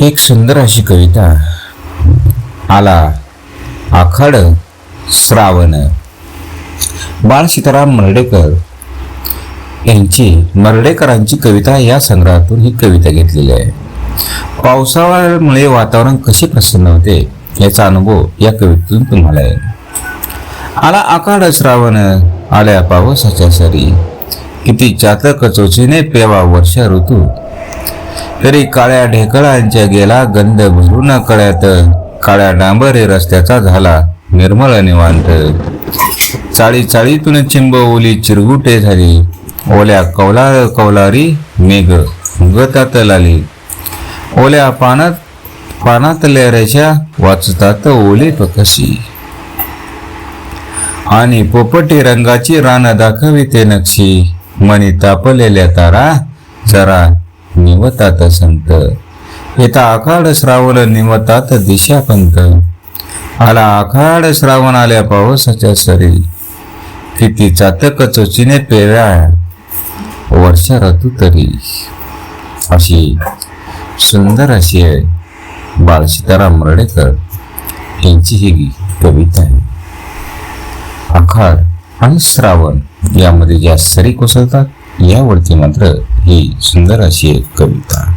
एक सुंदर अशी कविता आला आखाड श्रावण. बाळ सीताराम मर्डेकर यांची मर्डेकरांची कविता या संग्रहातून ही कविता घेतलेली आहे. पावसाळ्यामुळे वातावरण कसे प्रसन्न होते याचा अनुभव या कवितेतून तुम्हाला आहे. आला आखाड श्रावण आल्या पावसाच्या सरी. किती चातक चोचीने पेवा वर्ष ऋतू तरी काळ्या ढेकळांच्या गेला गंध भरून कळ्यात. काळ्या डांबरे रस्त्याचा झाला निर्मळ निवांत. चाळी चाळीतून चिंब ओली चिरगुटे झाली. ओल्या कौला कौलारी मेघ गतात लाली. ओल्या पानात पानातल्या रेषा वाचतात ओले पकशी. आणि पोपटी रंगाची रान दाखविते नक्षी. मनी तापलेल्या तारा जरा निवतात संत. येता आखाड श्रावण निवतात दिशापंत. आला आखाड श्रावण आल्या पावसाच्या सरी. किती चातक चोचीने पेव्या वर्षा ऋतू तरी. अशी सुंदर अशी आहे बाळ सीताराम मर्डेकर यांची ही कविता आहे. आखाड आणि श्रावण यामध्ये ज्या सरी कोसळतात यावरती मात्र ही सुंदर अशी एक कविता.